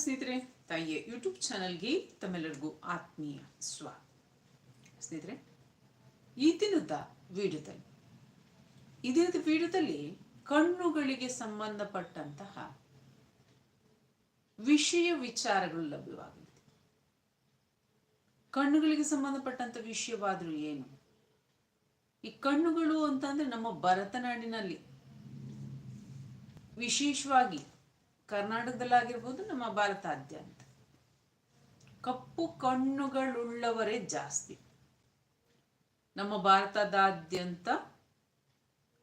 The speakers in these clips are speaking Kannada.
ಸ್ನೇಹಿತರೆ, ತಾಯಿಯ ಯೂಟ್ಯೂಬ್ ಚಾನಲ್ಗೆ ತಮ್ಮೆಲ್ಲರಿಗೂ ಆತ್ಮೀಯ ಸ್ವಾಗತ ಸ್ನೇಹಿತರೆ, ಈ ದಿನದ ವಿಡಿಯೋದಲ್ಲಿ, ಈ ದಿನದ ವಿಡಿಯೋದಲ್ಲಿ ಕಣ್ಣುಗಳಿಗೆ ಸಂಬಂಧಪಟ್ಟಂತಹ ವಿಷಯ ವಿಚಾರಗಳು ಲಭ್ಯವಾಗಲಿದೆ. ಕಣ್ಣುಗಳಿಗೆ ಸಂಬಂಧಪಟ್ಟಂತ ವಿಷಯವಾದರೂ ಏನು? ಈ ಕಣ್ಣುಗಳು ಅಂತಂದ್ರೆ ನಮ್ಮ ಭರತನಾಡಿನಲ್ಲಿ ವಿಶೇಷವಾಗಿ ಕರ್ನಾಟಕದಲ್ಲಾಗಿರ್ಬೋದು ನಮ್ಮ ಭಾರತಾದ್ಯಂತ. ಕಪ್ಪು ಕಣ್ಣುಗಳುಳ್ಳವರೇ ಜಾಸ್ತಿ. ನಮ್ಮ ಭಾರತದಾದ್ಯಂತ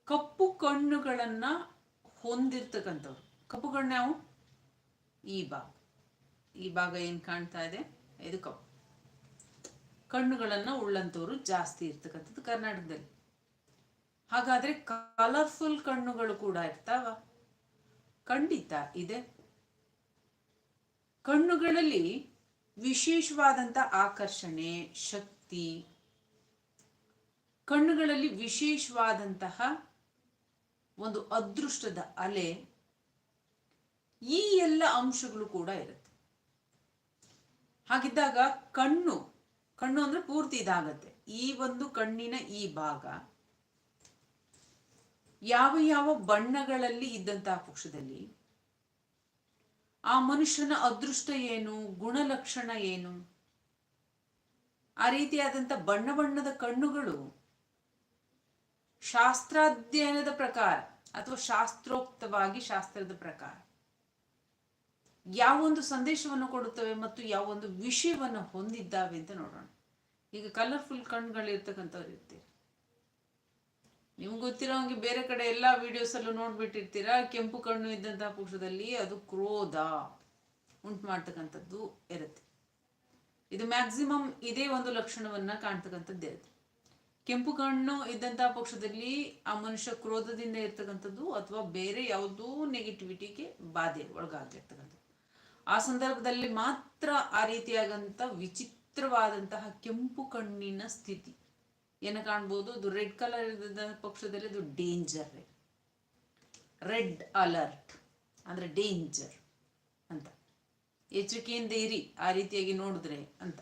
ಕಪ್ಪು ಕಣ್ಣುಗಳನ್ನ ಹೊಂದಿರ್ತಕ್ಕಂಥವ್ರು. ಕಪ್ಪು ಕಣ್ಣು ಯಾವ? ಈ ಭಾಗ. ಈ ಭಾಗ ಏನ್ ಕಾಣ್ತಾ ಇದೆ? ಇದು ಕಪ್ಪು. ಕಣ್ಣುಗಳನ್ನ ಉಳ್ಳಂತವ್ರು ಜಾಸ್ತಿ ಇರ್ತಕ್ಕಂಥದ್ದು ಕರ್ನಾಟಕದಲ್ಲಿ. ಹಾಗಾದ್ರೆ ಕಲರ್ಫುಲ್ ಕಣ್ಣುಗಳು ಕೂಡ ಇರ್ತಾವ. ಖಂಡಿತ ಇದೆ. ಕಣ್ಣುಗಳಲ್ಲಿ ವಿಶೇಷವಾದಂತ ಆಕರ್ಷಣೆ, ಶಕ್ತಿ, ಕಣ್ಣುಗಳಲ್ಲಿ ವಿಶೇಷವಾದಂತಹ ಒಂದು ಅದೃಷ್ಟದ ಅಲೆ ಈ ಎಲ್ಲ ಅಂಶಗಳು ಕೂಡ ಇರುತ್ತೆ. ಹಾಗಿದ್ದಾಗ ಕಣ್ಣು ಕಣ್ಣು ಅಂದ್ರೆ ಪೂರ್ತಿ ಇದಾಗತ್ತೆ. ಈ ಒಂದು ಕಣ್ಣಿನ ಈ ಭಾಗ ಯಾವ ಯಾವ ಬಣ್ಣಗಳಲ್ಲಿ ಇದ್ದಂತಹ ಪಕ್ಷದಲ್ಲಿ ಆ ಮನುಷ್ಯನ ಅದೃಷ್ಟ ಏನು, ಗುಣಲಕ್ಷಣ ಏನು, ಆ ರೀತಿಯಾದಂತ ಬಣ್ಣ ಬಣ್ಣದ ಕಣ್ಣುಗಳು ಶಾಸ್ತ್ರಾಧ್ಯಯನದ ಪ್ರಕಾರ ಅಥವಾ ಶಾಸ್ತ್ರೋಕ್ತವಾಗಿ ಶಾಸ್ತ್ರದ ಪ್ರಕಾರ ಯಾವೊಂದು ಸಂದೇಶವನ್ನು ಕೊಡುತ್ತವೆ ಮತ್ತು ಯಾವೊಂದು ವಿಷಯವನ್ನು ಹೊಂದಿದ್ದಾವೆ ಅಂತ ನೋಡೋಣ. ಈಗ ಕಲರ್ಫುಲ್ ಕಣ್ಣುಗಳು ಇರ್ತಕ್ಕಂಥವ್ರು ಇರ್ತೀರಿ. ನಿಮ್ಗೆ ಗೊತ್ತಿರೋ ಹಂಗೆ ಬೇರೆ ಕಡೆ ಎಲ್ಲ ವಿಡಿಯೋಸ್ ಅಲ್ಲೂ ನೋಡ್ಬಿಟ್ಟಿರ್ತೀರಾ? ಕೆಂಪು ಕಣ್ಣು ಇದ್ದಂತಹ ಪಕ್ಷದಲ್ಲಿ ಅದು ಕ್ರೋಧ ಉಂಟು ಮಾಡ್ತಕ್ಕಂಥದ್ದು ಇರುತ್ತೆ ಇದು ಮ್ಯಾಕ್ಸಿಮಮ್ ಇದೇ ಒಂದು ಲಕ್ಷಣವನ್ನ ಕಾಣ್ತಕ್ಕಂಥದ್ದು ಇರುತ್ತೆ ಕೆಂಪು ಕಣ್ಣು ಇದ್ದಂತಹ ಪಕ್ಷದಲ್ಲಿ ಆ ಮನುಷ್ಯ ಕ್ರೋಧದಿಂದ ಇರ್ತಕ್ಕಂಥದ್ದು ಅಥವಾ ಬೇರೆ ಯಾವುದೋ ನೆಗೆಟಿವಿಟಿಗೆ ಬಾಧೆ ಒಳಗಾಗಿರ್ತಕ್ಕಂಥದ್ದು ಆ ಸಂದರ್ಭದಲ್ಲಿ ಮಾತ್ರ ಆ ರೀತಿಯಾಗಂತ ವಿಚಿತ್ರವಾದಂತಹ ಕೆಂಪು ಕಣ್ಣಿನ ಸ್ಥಿತಿ. ಏನು ಕಾಣ್ಬೋದು? ಅದು ರೆಡ್ ಕಲರ್ ಇದ್ದ ಪಕ್ಷದಲ್ಲಿ ಅದು ಡೇಂಜರ್ ರೆಡ್ ಅಲರ್ಟ್ ಅಂದ್ರೆ ಡೇಂಜರ್ ಅಂತ. ಎಚ್ಚರಿಕೆಯಿಂದ ಇರಿ, ಆ ರೀತಿಯಾಗಿ ನೋಡಿದ್ರೆ ಅಂತ.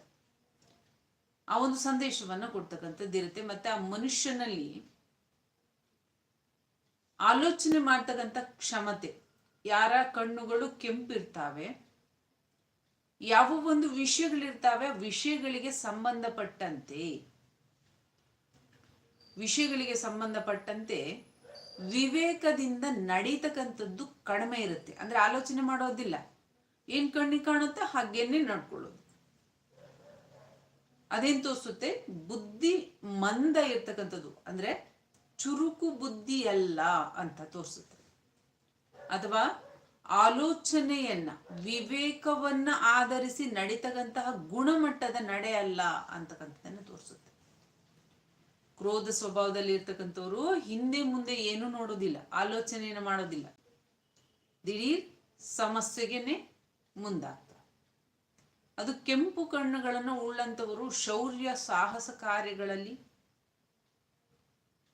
ಆ ಒಂದು ಸಂದೇಶವನ್ನು ಕೊಡ್ತಕ್ಕಂಥದ್ದಿರುತ್ತೆ ಮತ್ತೆ ಆ ಮನುಷ್ಯನಲ್ಲಿ ಆಲೋಚನೆ ಮಾಡ್ತಕ್ಕಂಥ ಕ್ಷಮತೆ. ಯಾರ ಕಣ್ಣುಗಳು ಕೆಂಪಿರ್ತಾವೆ, ಯಾವ ಒಂದು ವಿಷಯಗಳಿರ್ತಾವೆ ವಿಷಯಗಳಿಗೆ ಸಂಬಂಧಪಟ್ಟಂತೆ ವಿಷಯಗಳಿಗೆ ಸಂಬಂಧಪಟ್ಟಂತೆ ವಿವೇಕದಿಂದ ನಡೀತಕ್ಕಂಥದ್ದು ಕಡಿಮೆ ಇರುತ್ತೆ. ಅಂದ್ರೆ ಆಲೋಚನೆ ಮಾಡೋದಿಲ್ಲ. ಏನ್ ಕಣ್ಣಿಗೆ ಕಾಣುತ್ತೆ ಹಾಗೇನೆ ನಡ್ಕೊಳ್ಳೋದು. ಅದೇನ್ ತೋರಿಸುತ್ತೆ? ಬುದ್ಧಿ ಮಂದ ಇರ್ತಕ್ಕಂಥದ್ದು. ಅಂದ್ರೆ ಚುರುಕು ಬುದ್ಧಿ ಅಲ್ಲ ಅಂತ ತೋರಿಸುತ್ತೆ. ಅಥವಾ ಆಲೋಚನೆಯನ್ನ, ವಿವೇಕವನ್ನ ಆಧರಿಸಿ ನಡೀತಕ್ಕಂತಹ ಗುಣಮಟ್ಟದ ನಡೆ ಅಲ್ಲ ಅಂತಕ್ಕಂಥದ್ದನ್ನ ತೋರಿಸುತ್ತೆ. ಕ್ರೋಧ ಸ್ವಭಾವದಲ್ಲಿ ಇರ್ತಕ್ಕಂಥವ್ರು ಹಿಂದೆ ಮುಂದೆ ಏನು ನೋಡೋದಿಲ್ಲ, ಆಲೋಚನೆಯನ್ನು ಮಾಡೋದಿಲ್ಲ. ದಿಢೀರ್ ಸಮಸ್ಯೆಗೆನೆ ಮುಂದಾಗ್ತಾರೆ ಅದು ಕೆಂಪು ಕಣ್ಣುಗಳನ್ನು ಉಳ್ಳಂಥವರು ಶೌರ್ಯ ಸಾಹಸ ಕಾರ್ಯಗಳಲ್ಲಿ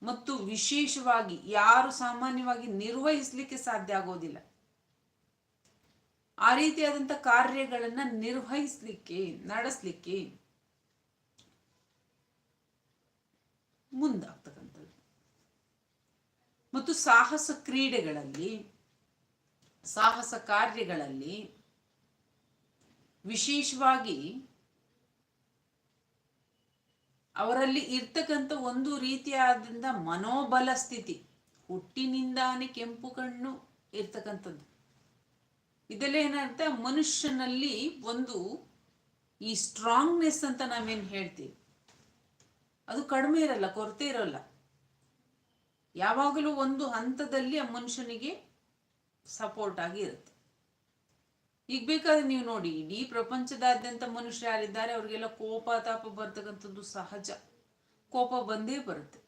ಮತ್ತು ವಿಶೇಷವಾಗಿ ಯಾರು ಸಾಮಾನ್ಯವಾಗಿ ನಿರ್ವಹಿಸಲಿಕ್ಕೆ ಸಾಧ್ಯ ಆಗೋದಿಲ್ಲ. ಆ ರೀತಿಯಾದಂಥ ಕಾರ್ಯಗಳನ್ನು ನಿರ್ವಹಿಸಲಿಕ್ಕೆ, ನಡೆಸ್ಲಿಕ್ಕೆ ಮುಂದಾಗ್ತಕ್ಕಂಥದ್ದು. ಮತ್ತು ಸಾಹಸ ಕ್ರೀಡೆಗಳಲ್ಲಿ, ಸಾಹಸ ಕಾರ್ಯಗಳಲ್ಲಿ ವಿಶೇಷವಾಗಿ ಅವರಲ್ಲಿ ಇರ್ತಕ್ಕಂಥ ಒಂದು ರೀತಿಯಾದಿಂದ ಮನೋಬಲ ಸ್ಥಿತಿ, ಹುಟ್ಟಿನಿಂದಾನೇ ಕೆಂಪು ಕಣ್ಣು ಇರ್ತಕ್ಕಂಥದ್ದು. ಇದೆಲ್ಲ ಏನಂತ ಮನುಷ್ಯನಲ್ಲಿ ಒಂದು ಈ ಸ್ಟ್ರಾಂಗ್ನೆಸ್ ಅಂತ ನಾವೇನು ಹೇಳ್ತೀವಿ? ಅದು ಕಡಿಮೆ ಇರಲ್ಲ, ಕೊರತೆ ಇರಲ್ಲ. ಯಾವಾಗಲೂ ಒಂದು ಹಂತದಲ್ಲಿ ಆ ಮನುಷ್ಯನಿಗೆ ಸಪೋರ್ಟ್ ಆಗಿ ಇರುತ್ತೆ. ಈಗ ಬೇಕಾದ್ರೆ ನೀವು ನೋಡಿ, ಇಡೀ ಪ್ರಪಂಚದಾದ್ಯಂತ ಮನುಷ್ಯ ಯಾರಿದ್ದಾರೆ, ಅವ್ರಿಗೆಲ್ಲ ಕೋಪ, ತಾಪ ಬರ್ತಕ್ಕಂಥದ್ದು ಸಹಜ. ಕೋಪ ಬಂದೇ ಬರುತ್ತೆ.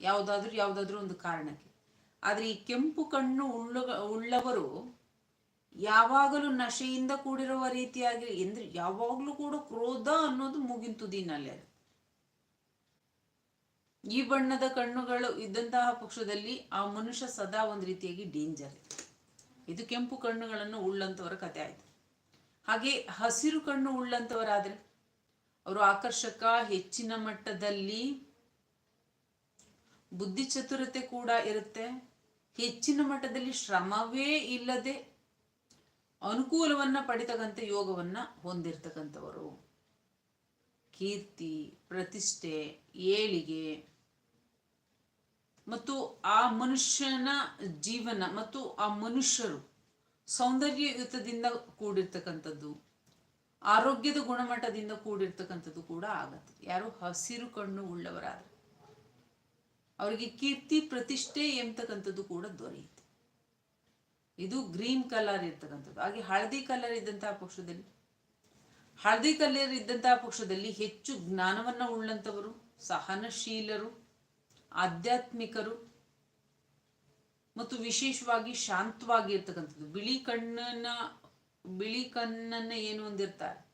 ಯಾವುದಾದ್ರೂ ಯಾವುದಾದ್ರೂ ಒಂದು ಕಾರಣಕ್ಕೆ. ಆದ್ರೆ ಈ ಕೆಂಪು ಕಣ್ಣು ಉಳ್ಳ ಉಳ್ಳವರು ಯಾವಾಗಲೂ ನಶೆಯಿಂದ ಕೂಡಿರುವ ರೀತಿಯಾಗಿ, ಎಂದ್ರೆ ಯಾವಾಗಲೂ ಕೂಡ ಕ್ರೋಧ ಅನ್ನೋದು ಮುಗಿನ ತುದಿನಲ್ಲೇ ಈ ಬಣ್ಣದ ಕಣ್ಣುಗಳು ಇದ್ದಂತಹ ಪಕ್ಷದಲ್ಲಿ ಆ ಮನುಷ್ಯ ಸದಾ ಒಂದು ರೀತಿಯಾಗಿ ಡೇಂಜರ್. ಇದು ಕೆಂಪು ಕಣ್ಣುಗಳನ್ನು ಉಳ್ಳಂತವರ ಕತೆ ಆಯ್ತು. ಹಾಗೆ ಹಸಿರು ಕಣ್ಣು ಉಳ್ಳಂತವರಾದ್ರೆ ಅವರು ಆಕರ್ಷಕ, ಹೆಚ್ಚಿನ ಮಟ್ಟದಲ್ಲಿ ಬುದ್ಧಿ ಚತುರತೆ ಕೂಡ ಇರುತ್ತೆ. ಹೆಚ್ಚಿನ ಮಟ್ಟದಲ್ಲಿ ಶ್ರಮವೇ ಇಲ್ಲದೆ ಅನುಕೂಲವನ್ನ ಪಡಿತಕ್ಕಂಥ ಯೋಗವನ್ನ ಹೊಂದಿರತಕ್ಕಂಥವರು. ಕೀರ್ತಿ, ಪ್ರತಿಷ್ಠೆ, ಏಳಿಗೆ ಮತ್ತು ಆ ಮನುಷ್ಯನ ಜೀವನ ಮತ್ತು ಆ ಮನುಷ್ಯರು ಸೌಂದರ್ಯಯುತದಿಂದ ಕೂಡಿರ್ತಕ್ಕಂಥದ್ದು, ಆರೋಗ್ಯದ ಗುಣಮಟ್ಟದಿಂದ ಕೂಡಿರ್ತಕ್ಕಂಥದ್ದು ಕೂಡ ಆಗತ್ತೆ. ಯಾರು ಹಸಿರು ಕಣ್ಣು ಉಳ್ಳವರಾದ್ರೆ ಅವರಿಗೆ ಕೀರ್ತಿ, ಪ್ರತಿಷ್ಠೆ ಎಂಬತಕ್ಕಂಥದ್ದು ಕೂಡ ದೊರೆಯುತ್ತೆ. ಇದು ಗ್ರೀನ್ ಕಲರ್ ಇರ್ತಕ್ಕಂಥದ್ದು. ಹಾಗೆ ಹಳದಿ ಕಲರ್ ಇದ್ದಂತಹ ಪಕ್ಷದಲ್ಲಿ, ಹಳದಿ ಕಲರ್ ಇದ್ದಂತಹ ಪಕ್ಷದಲ್ಲಿ ಹೆಚ್ಚು ಜ್ಞಾನವನ್ನ ಉಳ್ಳಂತವರು ಸಹನಶೀಲರು ಆಧ್ಯಾತ್ಮಿಕರು ಮತ್ತು ವಿಶೇಷವಾಗಿ ಶಾಂತವಾಗಿ ಇರ್ತಕ್ಕಂಥದ್ದು ಬಿಳಿ ಕಣ್ಣನ್ನ ಬಿಳಿ ಕಣ್ಣನ್ನ ಏನು ಹೊಂದಿರ್ತಾರೆ?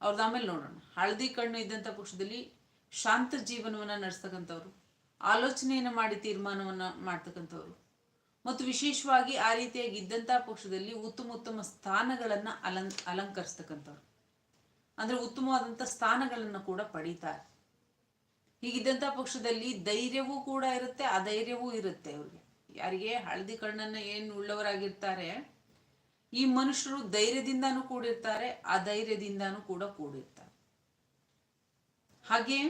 ಅವ್ರದ್ದು ಆಮೇಲೆ ನೋಡೋಣ. ಹಳದಿ ಕಣ್ಣು ಇದ್ದಂಥ ಪಕ್ಷದಲ್ಲಿ ಶಾಂತ ಜೀವನವನ್ನ ನಡೆಸ್ತಕ್ಕಂಥವ್ರು, ಆಲೋಚನೆಯನ್ನು ಮಾಡಿ ತೀರ್ಮಾನವನ್ನ ಮಾಡ್ತಕ್ಕಂಥವ್ರು, ಮತ್ತು ವಿಶೇಷವಾಗಿ ಆ ರೀತಿಯಾಗಿ ಇದ್ದಂಥ ಪಕ್ಷದಲ್ಲಿ ಉತ್ತಮ ಉತ್ತಮ ಸ್ಥಾನಗಳನ್ನ ಅಲಂ, ಅಲಂಕರಿಸ್ತಕ್ಕಂಥವ್ರು. ಅಂದ್ರೆ ಉತ್ತಮವಾದಂಥ ಸ್ಥಾನಗಳನ್ನ ಕೂಡ ಪಡೀತಾರೆ. ಹೀಗಿದ್ದಂಥ ಪಕ್ಷದಲ್ಲಿ ಧೈರ್ಯವೂ ಕೂಡ ಇರುತ್ತೆ, ಅಧೈರ್ಯವೂ ಇರುತ್ತೆ ಅವ್ರಿಗೆ ಯಾರಿಗೆ ಹಳದಿ ಕಣ್ಣನ್ನ ಏನು ಉಳ್ಳವರಾಗಿರ್ತಾರೆ, ಈ ಮನುಷ್ಯರು ಧೈರ್ಯದಿಂದಾನು ಕೂಡಿರ್ತಾರೆ, ಅಧೈರ್ಯದಿಂದಾನು ಕೂಡ ಕೂಡಿರ್ತಾರೆ. ಹಾಗೆ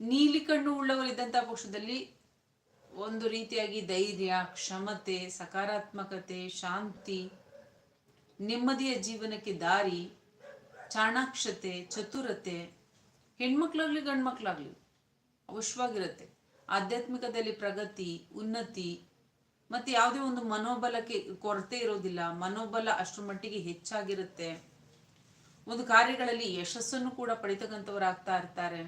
ನೀಲಿ ಕಣ್ಣು ಉಳ್ಳವರಿದ್ದಂಥ ಪಕ್ಷದಲ್ಲಿ ಒಂದು ರೀತಿಯಾಗಿ ಧೈರ್ಯ, ಕ್ಷಮತೆ, ಸಕಾರಾತ್ಮಕತೆ, ಶಾಂತಿ, ನೆಮ್ಮದಿಯ ಜೀವನಕ್ಕೆ ದಾರಿ, ಚಾಣಾಕ್ಷತೆ, ಚತುರತೆ ಹೆಣ್ಮಕ್ಳಾಗ್ಲಿ, ಗಂಡ್ಮಕ್ಳಾಗ್ಲಿ ಅವಶ್ಯವಾಗಿರುತ್ತೆ ಆಧ್ಯಾತ್ಮಿಕದಲ್ಲಿ ಪ್ರಗತಿ, ಉನ್ನತಿ, ಮತ್ತೆ ಯಾವುದೇ ಒಂದು ಮನೋಬಲಕ್ಕೆ ಕೊರತೆ ಇರೋದಿಲ್ಲ. ಮನೋಬಲ ಅಷ್ಟರ ಮಟ್ಟಿಗೆ ಹೆಚ್ಚಾಗಿರುತ್ತೆ. ಒಂದು ಕಾರ್ಯಗಳಲ್ಲಿ ಯಶಸ್ಸನ್ನು ಕೂಡ ಪಡಿತಕ್ಕಂಥವರಾಗ್ತಾ ಇರ್ತಾರೆ.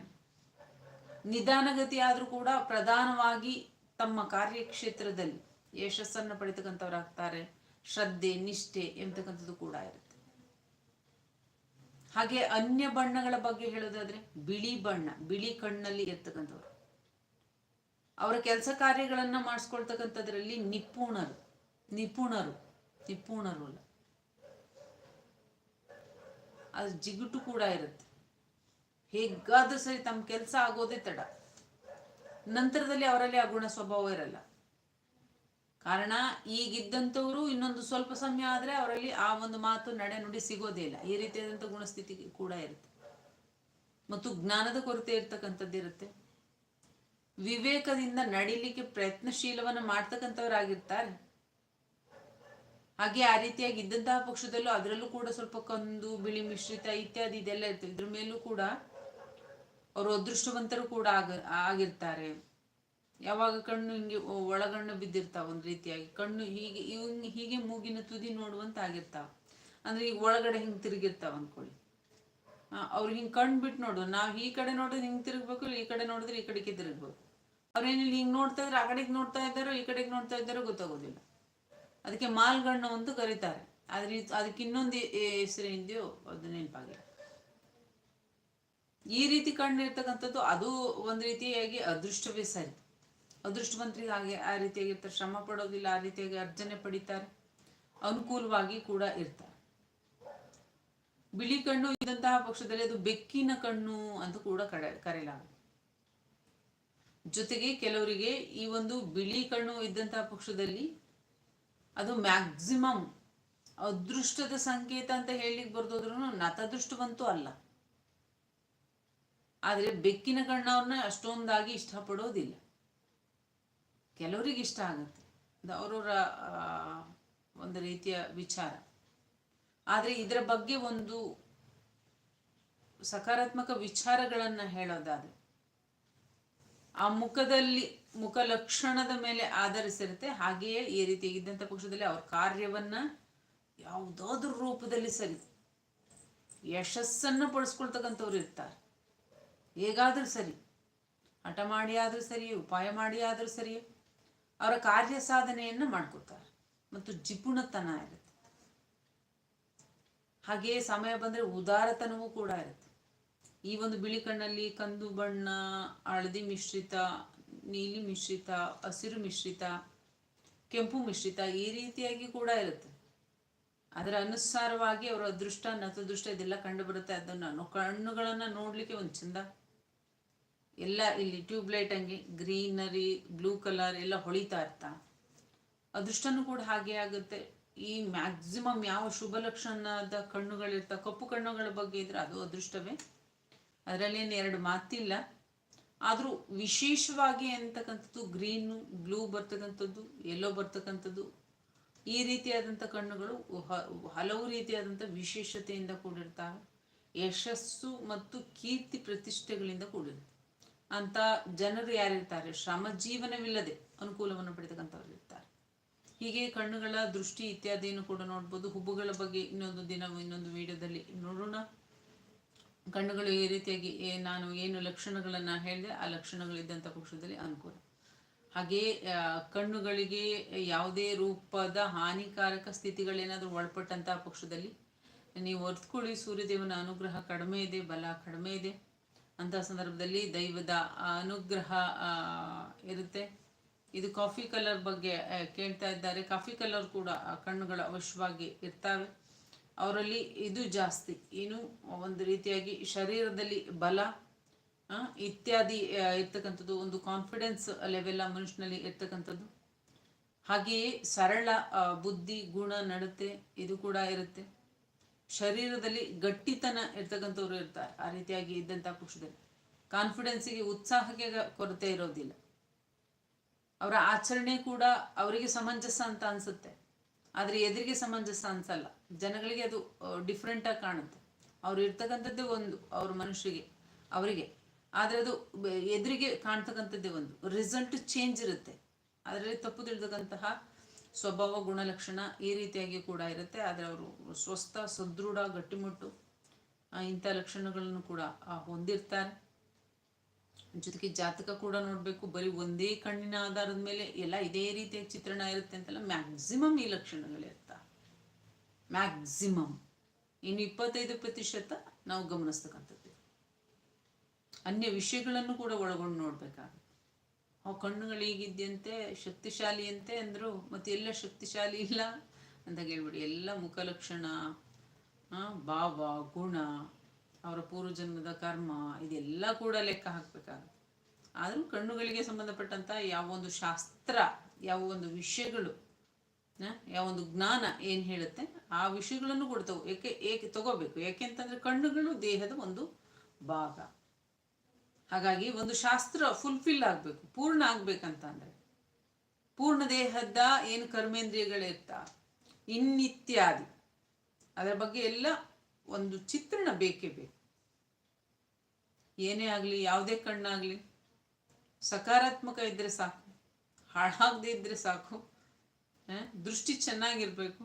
ನಿಧಾನಗತಿ ಆದ್ರೂ ಕೂಡ ಪ್ರಧಾನವಾಗಿ ತಮ್ಮ ಕಾರ್ಯಕ್ಷೇತ್ರದಲ್ಲಿ ಯಶಸ್ಸನ್ನು ಪಡಿತಕ್ಕಂಥವರಾಗ್ತಾರೆ. ಶ್ರದ್ಧೆ, ನಿಷ್ಠೆ ಎಂಬತಕ್ಕಂಥದ್ದು ಕೂಡ ಇರುತ್ತೆ. ಹಾಗೆ ಅನ್ಯ ಬಣ್ಣಗಳ ಬಗ್ಗೆ ಹೇಳೋದಾದ್ರೆ ಬಿಳಿ ಬಣ್ಣ, ಬಿಳಿ ಕಣ್ಣಲ್ಲಿ ಇರ್ತಕ್ಕಂಥವ್ರು. ಅವರ ಕೆಲಸ ಕಾರ್ಯಗಳನ್ನ ಮಾಡಿಸ್ಕೊಳ್ತಕ್ಕಂಥದ್ರಲ್ಲಿ ನಿಪುಣರು ನಿಪುಣರು ನಿಪುಣರು ಅಲ್ಲ. ಅದು ಜಿಗುಟು ಕೂಡ ಇರುತ್ತೆ. ಹೇಗಾದ್ರೂ ಸರಿ ತಮ್ಮ ಕೆಲಸ ಆಗೋದೇ ತಡ. ನಂತರದಲ್ಲಿ ಅವರಲ್ಲಿ ಆ ಗುಣ ಸ್ವಭಾವ ಇರಲ್ಲ. ಕಾರಣ ಈಗಿದ್ದಂಥವರು ಇನ್ನೊಂದು ಸ್ವಲ್ಪ ಸಮಯ ಆದರೆ ಅವರಲ್ಲಿ ಆ ಒಂದು ಮಾತು ನಡೆ ನುಡಿ ಸಿಗೋದೇ ಇಲ್ಲ. ಈ ರೀತಿಯಾದಂಥ ಗುಣಸ್ಥಿತಿ ಕೂಡ ಇರುತ್ತೆ. ಮತ್ತು ಜ್ಞಾನದ ಕೊರತೆ ಇರ್ತಕ್ಕಂಥದ್ದು ಇರುತ್ತೆ. ವಿವೇಕದಿಂದ ನಡಿಲಿಕ್ಕೆ ಪ್ರಯತ್ನಶೀಲವನ್ನು ಮಾಡ್ತಕ್ಕಂಥವರಾಗಿರ್ತಾರೆ. ಹಾಗೆ ಆ ರೀತಿಯಾಗಿ ಇದ್ದಂತಹ ಪಕ್ಷದಲ್ಲೂ ಅದರಲ್ಲೂ ಕೂಡ ಸ್ವಲ್ಪ ಕಂದು, ಬಿಳಿ ಮಿಶ್ರಿತ ಇತ್ಯಾದಿ ಇದೆಲ್ಲ ಇರ್ತದೆ. ಇದ್ರ ಮೇಲೂ ಕೂಡ ಅವರು ಅದೃಷ್ಟವಂತರು ಕೂಡ ಆಗ, ಆಗಿರ್ತಾರೆ. ಯಾವಾಗ ಕಣ್ಣು ಹಿಂಗೆ ಒಳಗಣ್ಣು ಬಿದ್ದಿರ್ತಾವ ಒಂದ್ ರೀತಿಯಾಗಿ. ಕಣ್ಣು ಹೀಗೆ ಹೀಗೆ ಮೂಗಿನ ತುದಿ ನೋಡುವಂತ ಆಗಿರ್ತಾವ ಅಂದ್ರೆ ಈಗ ಒಳಗಡೆ ಹಿಂಗ್ ತಿರುಗಿರ್ತಾವ ಅನ್ಕೊಳ್ಳಿ. ಅವ್ರು ಹಿಂಗ್ ಕಣ್ಣು ಬಿಟ್ಟು ನೋಡು. ನಾವ್ ಈ ಕಡೆ ನೋಡಿದ್ರೆ ಹಿಂಗ್ ತಿರುಗ್ಬೇಕು, ಈ ಕಡೆ ನೋಡಿದ್ರೆ ಈ ಕಡೆಗೆ ತಿರುಗ್ಬೇಕು. ಅವ್ರೇನಿಲ್ಲ ಹಿಂಗ್ ನೋಡ್ತಾ ಇದ್ರೆ ಆ ಕಡೆಗೆ ನೋಡ್ತಾ ಇದ್ದಾರೋ, ಈ ಕಡೆಗೆ ನೋಡ್ತಾ ಇದ್ದಾರೋ ಗೊತ್ತಾಗೋದಿಲ್ಲ. ಅದಕ್ಕೆ ಮಾಲ್ಗಣ್ಣು ಅಂತ ಕರೀತಾರೆ. ಆದ್ರೆ ಅದಕ್ಕೆ ಇನ್ನೊಂದು ಹೆಸರು ಇದೆಯೋ ಅದು ನೆನಪಾಗಿಲ್ಲ. ಈ ರೀತಿ ಕಣ್ಣು ಇರ್ತಕ್ಕಂಥದ್ದು ಅದು ಒಂದ್ ರೀತಿಯಾಗಿ ಅದೃಷ್ಟವೇ ಸರಿ. ಅದೃಷ್ಟವಂತರಿಗೆ ಹಾಗೆ ಆ ರೀತಿಯಾಗಿರ್ತಾರೆ ಶ್ರಮ ಪಡೋದಿಲ್ಲ, ಆ ರೀತಿಯಾಗಿ ಅರ್ಜನೆ ಪಡಿತಾರೆ. ಅನುಕೂಲವಾಗಿ ಕೂಡ ಇರ್ತಾರೆ. ಬಿಳಿ ಕಣ್ಣು ಇದ್ದಂತಹ ಪಕ್ಷದಲ್ಲಿ ಅದು ಬೆಕ್ಕಿನ ಕಣ್ಣು ಅಂತ ಕೂಡ ಕಡೆ, ಕರೆಯಲಾಗುತ್ತೆ. ಜೊತೆಗೆ ಕೆಲವರಿಗೆ ಈ ಒಂದು ಬಿಳಿ ಕಣ್ಣು ಇದ್ದಂತಹ ಪಕ್ಷದಲ್ಲಿ ಅದು ಮ್ಯಾಕ್ಸಿಮಮ್ ಅದೃಷ್ಟದ ಸಂಕೇತ ಅಂತ ಹೇಳಿಕ್ ಬರ್ದೋದ್ರು ನತದೃಷ್ಟವಂತೂ ಅಲ್ಲ. ಆದರೆ ಬೆಕ್ಕಿನ ಕಣ್ಣವ್ರನ್ನ ಅಷ್ಟೊಂದಾಗಿ ಇಷ್ಟಪಡೋದಿಲ್ಲ. ಕೆಲವರಿಗೆ ಇಷ್ಟ ಆಗುತ್ತೆ. ಅವರವರ ಒಂದು ರೀತಿಯ ವಿಚಾರ. ಆದರೆ ಇದರ ಬಗ್ಗೆ ಒಂದು ಸಕಾರಾತ್ಮಕ ವಿಚಾರಗಳನ್ನು ಹೇಳೋದಾದರೆ, ಆ ಮುಖದಲ್ಲಿ, ಮುಖ ಲಕ್ಷಣದ ಮೇಲೆ ಆಧರಿಸಿರುತ್ತೆ. ಹಾಗೆಯೇ ಈ ರೀತಿ ಇದ್ದಂಥ ಪಕ್ಷದಲ್ಲಿ ಅವ್ರ ಕಾರ್ಯವನ್ನ ಯಾವುದಾದ್ರೂ ರೂಪದಲ್ಲಿ ಸರಿ, ಯಶಸ್ಸನ್ನು ಪಡಿಸ್ಕೊಳ್ತಕ್ಕಂಥವ್ರು ಇರ್ತಾರೆ. ಹೇಗಾದರೂ ಸರಿ, ಹಠ ಮಾಡಿ ಆದರೂ ಸರಿ ಉಪಾಯ ಮಾಡಿ ಆದರೂ ಸರಿ ಅವರ ಕಾರ್ಯ ಸಾಧನೆಯನ್ನು ಮಾಡ್ಕೋತಾರೆ ಮತ್ತು ಜಿಪುಣತನ ಇರುತ್ತೆ. ಹಾಗೆಯೇ ಸಮಯ ಬಂದರೆ ಉದಾರತನವೂ ಕೂಡ ಇರುತ್ತೆ. ಈ ಒಂದು ಬಿಳಿ ಕಣ್ಣಲ್ಲಿ ಕಂದು ಬಣ್ಣ, ಹಳದಿ ಮಿಶ್ರಿತ, ನೀಲಿ ಮಿಶ್ರಿತ, ಹಸಿರು ಮಿಶ್ರಿತ, ಕೆಂಪು ಮಿಶ್ರಿತ ಈ ರೀತಿಯಾಗಿ ಕೂಡ ಇರುತ್ತೆ. ಅದರ ಅನುಸಾರವಾಗಿ ಅವರ ಅದೃಷ್ಟ, ನತದೃಷ್ಟ ಇದೆಲ್ಲ ಕಂಡು ಬರುತ್ತೆ. ಅದನ್ನು ಕಣ್ಣುಗಳನ್ನು ನೋಡಲಿಕ್ಕೆ ಒಂದು ಚಂದ ಎಲ್ಲ ಇಲ್ಲಿ ಟ್ಯೂಬ್ ಲೈಟ್ ಹಂಗೆ ಗ್ರೀನರಿ, ಬ್ಲೂ ಕಲರ್ ಎಲ್ಲ ಹೊಳಿತಾ ಇರ್ತಾ. ಅದೃಷ್ಟನೂ ಕೂಡ ಹಾಗೆ ಆಗುತ್ತೆ. ಈ ಮ್ಯಾಕ್ಸಿಮಮ್ ಯಾವ ಶುಭ ಲಕ್ಷಣದ ಕಣ್ಣುಗಳಿರ್ತ, ಕಪ್ಪು ಕಣ್ಣುಗಳ ಬಗ್ಗೆ ಇದ್ರೆ ಅದು ಅದೃಷ್ಟವೇ. ಅದರಲ್ಲೇನು ಎರಡು ಮಾತಿಲ್ಲ. ಆದರೂ ವಿಶೇಷವಾಗಿ ಅಂತಕ್ಕಂಥದ್ದು ಗ್ರೀನು, ಬ್ಲೂ ಬರ್ತಕ್ಕಂಥದ್ದು, ಎಲ್ಲೋ ಬರ್ತಕ್ಕಂಥದ್ದು, ಈ ರೀತಿಯಾದಂಥ ಕಣ್ಣುಗಳು ಹಲವು ರೀತಿಯಾದಂಥ ವಿಶೇಷತೆಯಿಂದ ಕೂಡಿರ್ತಾವೆ. ಯಶಸ್ಸು ಮತ್ತು ಕೀರ್ತಿ ಪ್ರತಿಷ್ಠೆಗಳಿಂದ ಕೂಡಿರುತ್ತೆ. ಅಂತ ಜನರು ಯಾರಿರ್ತಾರೆ? ಶ್ರಮ ಜೀವನವಿಲ್ಲದೆ ಅನುಕೂಲವನ್ನು ಪಡೆತಕ್ಕಂಥವ್ರು ಇರ್ತಾರೆ. ಹೀಗೆ ಕಣ್ಣುಗಳ ದೃಷ್ಟಿ ಇತ್ಯಾದಿಯನ್ನು ಕೂಡ ನೋಡ್ಬೋದು. ಹುಬ್ಬುಗಳ ಬಗ್ಗೆ ಇನ್ನೊಂದು ದಿನ ಇನ್ನೊಂದು ವಿಡಿಯೋದಲ್ಲಿ ನೋಡೋಣ. ಕಣ್ಣುಗಳು ಈ ರೀತಿಯಾಗಿ ನಾನು ಏನು ಲಕ್ಷಣಗಳನ್ನು ಹೇಳಿದೆ, ಆ ಲಕ್ಷಣಗಳಿದ್ದಂಥ ಪಕ್ಷದಲ್ಲಿ ಅನುಕೂಲ. ಹಾಗೆ ಕಣ್ಣುಗಳಿಗೆ ಯಾವುದೇ ರೂಪದ ಹಾನಿಕಾರಕ ಸ್ಥಿತಿಗಳೇನಾದರೂ ಒಳಪಟ್ಟಂತಹ ಪಕ್ಷದಲ್ಲಿ ನೀವು ಹೊರ್ತುಕೊಳ್ಳಿ ಸೂರ್ಯದೇವನ ಅನುಗ್ರಹ ಕಡಿಮೆ ಇದೆ, ಬಲ ಕಡಿಮೆ ಇದೆ. ಅಂತಹ ಸಂದರ್ಭದಲ್ಲಿ ದೈವದ ಅನುಗ್ರಹ ಇರುತ್ತೆ. ಇದು ಕಾಫಿ ಕಲರ್ ಬಗ್ಗೆ ಕೇಳ್ತಾ ಇದ್ದಾರೆ. ಕಾಫಿ ಕಲರ್ ಕೂಡ ಕಣ್ಣುಗಳು ಅವಶ್ಯವಾಗಿ ಇರ್ತವೆ. ಅವರಲ್ಲಿ ಇದು ಜಾಸ್ತಿ. ಏನು? ಒಂದು ರೀತಿಯಾಗಿ ಶರೀರದಲ್ಲಿ ಬಲ ಇತ್ಯಾದಿ ಇರ್ತಕ್ಕಂಥದ್ದು, ಒಂದು ಕಾನ್ಫಿಡೆನ್ಸ್ ಲೆವೆಲ್ ಮನುಷ್ಯನಲ್ಲಿ ಇರ್ತಕ್ಕಂಥದ್ದು. ಹಾಗೆಯೇ ಸರಳ ಬುದ್ಧಿ, ಗುಣ, ನಡತೆ, ಇದು ಕೂಡ ಇರುತ್ತೆ. ಶರೀರದಲ್ಲಿ ಗಟ್ಟಿತನ ಇರ್ತಕ್ಕಂಥವ್ರು ಇರ್ತಾರೆ. ಆ ರೀತಿಯಾಗಿ ಇದ್ದಂಥ ಪುರುಷದಲ್ಲಿ ಕಾನ್ಫಿಡೆನ್ಸಿಗೆ ಉತ್ಸಾಹಕ್ಕೆ ಕೊರತೆ ಇರೋದಿಲ್ಲ. ಅವರ ಆಚರಣೆ ಕೂಡ ಅವರಿಗೆ ಸಮಂಜಸ ಅಂತ ಅನ್ಸುತ್ತೆ. ಆದರೆ ಎದುರಿಗೆ ಸಮಂಜಸ ಅನ್ಸಲ್ಲ. ಜನಗಳಿಗೆ ಅದು ಡಿಫ್ರೆಂಟಾಗಿ ಕಾಣುತ್ತೆ. ಅವ್ರು ಇರ್ತಕ್ಕಂಥದ್ದೇ ಒಂದು, ಅವ್ರ ಮನುಷ್ಯರಿಗೆ, ಅವರಿಗೆ. ಆದರೆ ಅದು ಎದುರಿಗೆ ಕಾಣ್ತಕ್ಕಂಥದ್ದೇ ಒಂದು. ರಿಸಲ್ಟ್ ಚೇಂಜ್ ಇರುತ್ತೆ. ಅದರಲ್ಲಿ ತಪ್ಪು ತಿಳಿದಕ್ಕಂತಹ ಸ್ವಭಾವ ಗುಣಲಕ್ಷಣ ಈ ರೀತಿಯಾಗಿ ಕೂಡ ಇರುತ್ತೆ. ಆದರೆ ಅವರು ಸ್ವಸ್ಥ, ಸದೃಢ, ಗಟ್ಟಿಮುಟ್ಟು ಇಂಥ ಲಕ್ಷಣಗಳನ್ನು ಕೂಡ ಹೊಂದಿರ್ತಾರೆ. ಜೊತೆಗೆ ಜಾತಕ ಕೂಡ ನೋಡಬೇಕು. ಬರೀ ಒಂದೇ ಕಣ್ಣಿನ ಆಧಾರದ ಮೇಲೆ ಎಲ್ಲ ಇದೇ ರೀತಿಯ ಚಿತ್ರಣ ಇರುತ್ತೆ ಅಂತೆಲ್ಲ ಮ್ಯಾಕ್ಸಿಮಮ್ ಈ ಲಕ್ಷಣಗಳಿರ್ತಾವೆ ಮ್ಯಾಕ್ಸಿಮಮ್ ಇನ್ನು ಇಪ್ಪತ್ತೈದು ಪ್ರತಿಶತ ನಾವು ಗಮನಿಸ್ತಕ್ಕಂಥದ್ದು. ಅನ್ಯ ವಿಷಯಗಳನ್ನು ಕೂಡ ಒಳಗೊಂಡು ನೋಡ್ಬೇಕಾಗುತ್ತೆ. ಅವು ಕಣ್ಣುಗಳು ಹೀಗಿದ್ಯಂತೆ, ಶಕ್ತಿಶಾಲಿಯಂತೆ ಅಂದರು, ಮತ್ತೆ ಎಲ್ಲ ಶಕ್ತಿಶಾಲಿ ಇಲ್ಲ? ಅಂತ ಹೇಳ್ಬಿಡಿ ಎಲ್ಲ ಮುಖಲಕ್ಷಣ ಭಾವ, ಗುಣ, ಅವರ ಪೂರ್ವಜನ್ಮದ ಕರ್ಮ, ಇದೆಲ್ಲ ಕೂಡ ಲೆಕ್ಕ ಹಾಕಬೇಕಾಗುತ್ತೆ. ಆದರೂ ಕಣ್ಣುಗಳಿಗೆ ಸಂಬಂಧಪಟ್ಟಂಥ ಯಾವೊಂದು ಶಾಸ್ತ್ರ, ಯಾವ ಒಂದು ವಿಷಯಗಳು ಯಾವ ಒಂದು ಜ್ಞಾನ ಏನು ಹೇಳುತ್ತೆ, ಆ ವಿಷಯಗಳನ್ನು ಕೊಡ್ತವೆ. ಏಕೆ ಏಕೆ ತಗೋಬೇಕು? ಯಾಕೆ ಅಂತಂದರೆ ಕಣ್ಣುಗಳು ದೇಹದ ಒಂದು ಭಾಗ. ಹಾಗಾಗಿ ಒಂದು ಶಾಸ್ತ್ರ ಫುಲ್ಫಿಲ್ ಆಗಬೇಕು, ಪೂರ್ಣ ಆಗ್ಬೇಕಂತಂದ್ರೆ. ಪೂರ್ಣ ದೇಹದ ಏನು ಕರ್ಮೇಂದ್ರಿಯಗಳಿರ್ತ, ಇನ್ನಿತ್ಯಾದಿ. ಅದರ ಬಗ್ಗೆ ಎಲ್ಲ ಒಂದು ಚಿತ್ರಣ ಬೇಕೇ ಬೇಕು. ಏನೇ ಆಗಲಿ, ಯಾವುದೇ ಕಣ್ಣಾಗಲಿ, ಸಕಾರಾತ್ಮಕ ಇದ್ದರೆ ಸಾಕು, ಹಾಳಾಗದೇ ಇದ್ದರೆ ಸಾಕು ದೃಷ್ಟಿ ಚೆನ್ನಾಗಿರ್ಬೇಕು.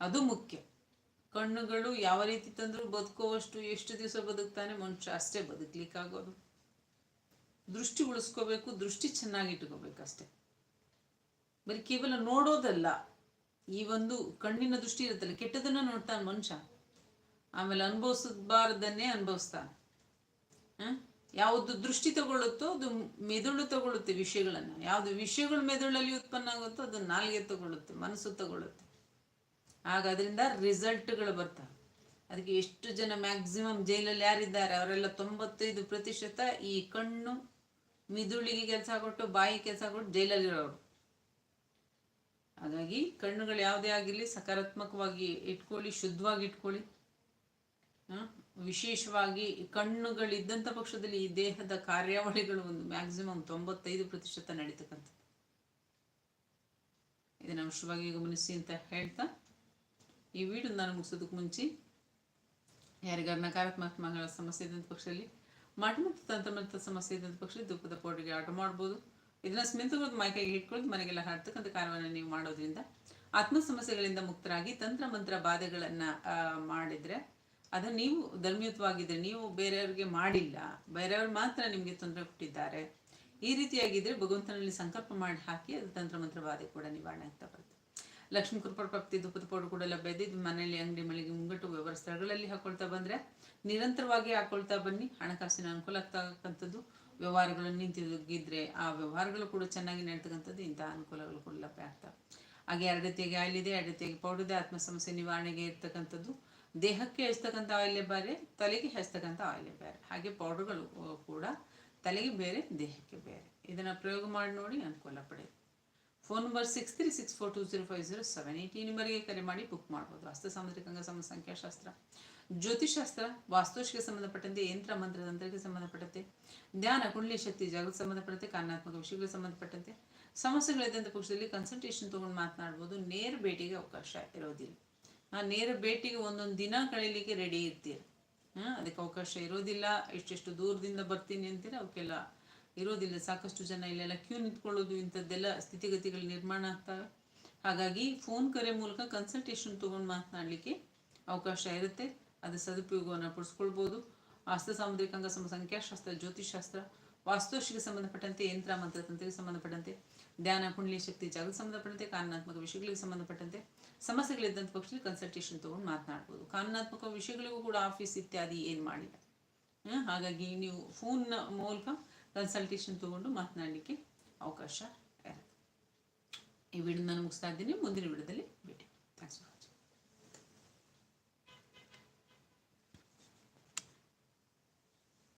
ಅದು ಮುಖ್ಯ. ಕಣ್ಣುಗಳು ಯಾವ ರೀತಿ ತಂದರೂ ಬದುಕುವಷ್ಟು ಎಷ್ಟು ದಿವಸ ಬದುಕ್ತಾನೆ ಮನುಷ್ಯ ಅಷ್ಟೇ ಬದುಕಲಿಕ್ಕಾಗೋದು. ದೃಷ್ಟಿ ಉಳಿಸ್ಕೋಬೇಕು, ದೃಷ್ಟಿ ಚೆನ್ನಾಗಿ ಇಟ್ಕೋಬೇಕಷ್ಟೆ ಬರೀ ಕೇವಲ ನೋಡೋದಲ್ಲ, ಈ ಒಂದು ಕಣ್ಣಿನ ದೃಷ್ಟಿ ಇರುತ್ತಲ್ಲ, ಕೆಟ್ಟದನ್ನ ನೋಡ್ತಾನೆ ಮನುಷ್ಯ. ಆಮೇಲೆ ಅನುಭವಿಸಬಾರ್ದನ್ನೇ ಅನುಭವಿಸ್ತಾನೆ. ಯಾವುದು ದೃಷ್ಟಿ ತಗೊಳ್ಳುತ್ತೋ ಅದು ಮೆದುಳು ತಗೊಳ್ಳುತ್ತೆ ವಿಷಯಗಳನ್ನ. ಯಾವುದು ವಿಷಯಗಳು ಮೆದುಳಲ್ಲಿ ಉತ್ಪನ್ನ ಆಗುತ್ತೋ ಅದು ನಾಲ್ಗೆ ತಗೊಳ್ಳುತ್ತೆ, ಮನಸ್ಸು ತಗೊಳ್ಳುತ್ತೆ. ಆಗ ಅದರಿಂದ ರಿಸಲ್ಟ್ಗಳು ಬರ್ತವೆ ಅದಕ್ಕೆ ಎಷ್ಟು ಜನ ಮ್ಯಾಕ್ಸಿಮಮ್ ಜೈಲಲ್ಲಿ ಯಾರಿದ್ದಾರೆ? ಅವರೆಲ್ಲ ತೊಂಬತ್ತೈದು ಪ್ರತಿಶತ ಈ ಕಣ್ಣು, ಮಿದುಳಿಗೆ ಕೆಲಸ ಕೊಟ್ಟು ಬಾಯಿ ಕೆಲಸ ಕೊಟ್ಟು ಜೈಲಲ್ಲಿರೋರು. ಹಾಗಾಗಿ ಕಣ್ಣುಗಳು ಯಾವುದೇ ಆಗಿರಲಿ, ಸಕಾರಾತ್ಮಕವಾಗಿ ಇಟ್ಕೊಳ್ಳಿ, ಶುದ್ಧವಾಗಿ ಇಟ್ಕೊಳ್ಳಿ. ವಿಶೇಷವಾಗಿ ಕಣ್ಣುಗಳಿದ್ದಂಥ ಪಕ್ಷದಲ್ಲಿ ಈ ದೇಹದ ಕಾರ್ಯಾವಳಿಗಳು ಒಂದು ಮ್ಯಾಕ್ಸಿಮಮ್ ತೊಂಬತ್ತೈದು ಪ್ರತಿಶತ ನಡೀತಕ್ಕಂಥದ್ದು. ಇದನ್ನು ಅಂಶವಾಗಿ ಗಮನಿಸಿ ಅಂತ ಹೇಳ್ತಾ ಈ ವಿಡಿಯೋ ನಾನು ಮುಗಿಸೋದಕ್ಕೆ ಮುಂಚೆ ಯಾರಿಗಾರು ನಕಾರಾತ್ಮಕ ಸಮಸ್ಯೆ ಇದ್ದಂಥ ಪಕ್ಷದಲ್ಲಿ ಮಠ ಮತ್ತು ತಂತ್ರಮಂತ್ರ ಸಮಸ್ಯೆ ಇದ್ದಂಥ ಪಕ್ಷದಲ್ಲಿ ದುಃಖದ ಪೌಡ್ರಿಗೆ ಆರ್ಡರ್ ಮಾಡ್ಬೋದು. ಇದನ್ನ ಸ್ಮಿತಗಳು ಮೈಕೈಗೆ ಇಟ್ಕೊಂಡು ಮನೆಗೆಲ್ಲ ಹಾಡ್ತಕ್ಕಂಥ ಕಾರ್ಯವನ್ನು ನೀವು ಮಾಡೋದ್ರಿಂದ ಆತ್ಮ ಸಮಸ್ಯೆಗಳಿಂದ ಮುಕ್ತರಾಗಿ ತಂತ್ರ ಮಂತ್ರ ಬಾಧೆಗಳನ್ನು ಮಾಡಿದರೆ ಅದನ್ನು ನೀವು ಧರ್ಮಯುತವಾಗಿದ್ದರೆ ನೀವು ಬೇರೆಯವ್ರಿಗೆ ಮಾಡಿಲ್ಲ, ಬೇರೆಯವ್ರು ಮಾತ್ರ ನಿಮಗೆ ತೊಂದರೆ ಕೊಟ್ಟಿದ್ದಾರೆ. ಈ ರೀತಿಯಾಗಿದ್ದರೆ ಭಗವಂತನಲ್ಲಿ ಸಂಕಲ್ಪ ಮಾಡಿ ಹಾಕಿ ಅದು ತಂತ್ರ ಮಂತ್ರ ಬಾಧೆ ಕೂಡ ನಿವಾರಣೆ ಆಗ್ತಾ ಬರುತ್ತೆ. ಲಕ್ಷ್ಮೀ ಕೃಪಾ ಪ್ರಾಪ್ತಿ ಧೂಪದ ಪೌಡರ್ ಕೂಡ ಲಭ್ಯ ಇದೆ. ಮನೆಯಲ್ಲಿ, ಅಂಗಡಿ ಮಳಿಗೆ, ಮುಂಗಟ್ಟು ವ್ಯವಹಾರ ಸ್ಥಳಗಳಲ್ಲಿ ಹಾಕೊಳ್ತಾ ಬಂದರೆ ನಿರಂತರವಾಗಿ ಹಾಕೊಳ್ತಾ ಬನ್ನಿ. ಹಣಕಾಸಿನ ಅನುಕೂಲ ಆಗ್ತಕ್ಕಂಥದ್ದು. ವ್ಯವಹಾರಗಳು ನಿಂತಿದ್ದರೆ ಆ ವ್ಯವಹಾರಗಳು ಕೂಡ ಚೆನ್ನಾಗಿ ನಡೀತಕ್ಕಂಥದ್ದು. ಇಂಥ ಅನುಕೂಲಗಳು ಕೂಡ ಲಭ್ಯ ಆಗ್ತವೆ. ಹಾಗೆ ಎರಡತಿಯಾಗಿ ಆಯಿಲ್ ಇದೆ, ಎರಡು ರೀತಿಯಾಗಿ ಪೌಡರ್ ಇದೆ. ಆತ್ಮ ಸಮಸ್ಯೆ ನಿವಾರಣೆಗೆ ಇರ್ತಕ್ಕಂಥದ್ದು. ದೇಹಕ್ಕೆ ಹಚ್ತಕ್ಕಂಥ ಆಯಿಲೆ ಬೇರೆ, ತಲೆಗೆ ಹಚ್ತಕ್ಕಂಥ ಆಯಿಲೆ ಬೇರೆ. ಹಾಗೆ ಪೌಡರ್ಗಳು ಕೂಡ ತಲೆಗೆ ಬೇರೆ, ದೇಹಕ್ಕೆ ಬೇರೆ. ಇದನ್ನು ಪ್ರಯೋಗ ಮಾಡಿ ನೋಡಿ ಅನುಕೂಲ ಪಡೆಯಿರಿ phone number six three six four two zero five zero seven eight ಈ ನಂಬರ್ಗೆ ಕರೆ ಮಾಡಿ ಬುಕ್ ಮಾಡ್ಬೋದು. ಹಸ್ತ ಸಾಮುದ್ರಿಕ ಅಂಗಸಮ ಸಂಖ್ಯಾಶಾಸ್ತ್ರ ಜ್ಯೋತಿಷಾಸ್ತ್ರ ವಾಸ್ತುಶಿಗೆ ಸಂಬಂಧಪಟ್ಟಂತೆ ಯಂತ್ರ, ಮಂತ್ರ, ತಂತ್ರಕ್ಕೆ ಸಂಬಂಧಪಟ್ಟಂತೆ. ಧ್ಯಾನ, ಕುಂಡಲಿ, ಶಕ್ತಿ ಜಾಗಕ್ಕೆ ಸಂಬಂಧಪಟ್ಟಂತೆ, ಕಾರಣಾತ್ಮಕ ವಿಷಯಗಳಿಗೆ ಸಂಬಂಧಪಟ್ಟಂತೆ. ಸಮಸ್ಯೆಗಳಿದ್ದಂಥ ಪಕ್ಷದಲ್ಲಿ ಕನ್ಸಲ್ಟೇಷನ್ ತೊಗೊಂಡು ಮಾತನಾಡ್ಬೋದು. ನೇರ ಭೇಟಿಗೆ ಅವಕಾಶ ಇರೋದಿಲ್ಲ. ಆ ನೇರ ಭೇಟಿಗೆ ಒಂದೊಂದು ದಿನ ಕಳೀಲಿಕ್ಕೆ ರೆಡಿ ಇರ್ತೀರಿ. ಹಾಂ ಅದಕ್ಕೆ ಅವಕಾಶ ಇರೋದಿಲ್ಲ. ಇಷ್ಟೆಷ್ಟು ದೂರದಿಂದ ಬರ್ತೀನಿ ಅಂತೀರ. ಅವಕ್ಕೆಲ್ಲ ಇರೋದಿಲ್ಲ. ಸಾಕಷ್ಟು ಜನ ಇಲ್ಲೆಲ್ಲ ಕ್ಯೂ ನಿಂತ್ಕೊಳ್ಳೋದು, ಇಂಥದ್ದೆಲ್ಲ ಸ್ಥಿತಿಗತಿಗಳು ನಿರ್ಮಾಣ ಆಗ್ತವೆ ಹಾಗಾಗಿ ಫೋನ್ ಕರೆ ಮೂಲಕ ಕನ್ಸಲ್ಟೇಷನ್ ತೊಗೊಂಡು ಮಾತನಾಡಲಿಕ್ಕೆ ಅವಕಾಶ ಇರುತ್ತೆ. ಅದು ಸದುಪಯೋಗವನ್ನು ಪಡಿಸ್ಕೊಳ್ಬೋದು. ಆಸ್ತ ಸಾಮುದ್ರಿಕ ಅಂಗ ಸಮ, ಸಂಖ್ಯಾಶಾಸ್ತ್ರ ಜ್ಯೋತಿಷಾಸ್ತ್ರ ವಾಸ್ತುಶಿಗೆ ಸಂಬಂಧಪಟ್ಟಂತೆ, ಯಂತ್ರ ಮಂತ್ರ ತಂತ್ರಕ್ಕೆ ಸಂಬಂಧಪಟ್ಟಂತೆ, ಧ್ಯಾನ ಕುಂಡಲಿ ಶಕ್ತಿ, ಜಾಗಕ್ಕೆ ಸಂಬಂಧಪಟ್ಟಂತೆ, ಕಾನೂನಾತ್ಮಕ ವಿಷಯಗಳಿಗೆ ಸಂಬಂಧಪಟ್ಟಂತೆ ಸಮಸ್ಯೆಗಳಿದ್ದಂಥ ಪಕ್ಷದಲ್ಲಿ ಕನ್ಸಲ್ಟೇಷನ್ ತೊಗೊಂಡು ಮಾತನಾಡ್ಬೋದು. ಕಾನೂನಾತ್ಮಕ ವಿಷಯಗಳಿಗೂ ಕೂಡ ಆಫೀಸ್ ಇತ್ಯಾದಿ ಏನು ಮಾಡಿಲ್ಲ. ಹಾಗಾಗಿ ನೀವು ಫೋನ್ನ ಮೂಲಕ ಕನ್ಸಲ್ಟೇಷನ್ ತೊಗೊಂಡು ಮಾತನಾಡಲಿಕ್ಕೆ ಅವಕಾಶ ಇರುತ್ತೆ. ಈ ವಿಡಿಯೋ ನಾನು ಮುಗಿಸ್ತಾ ಇದ್ದೀನಿ. ಮುಂದಿನ ವಿಡಿಯೋದಲ್ಲಿ ಭೇಟಿ ಥ್ಯಾಂಕ್ಸ್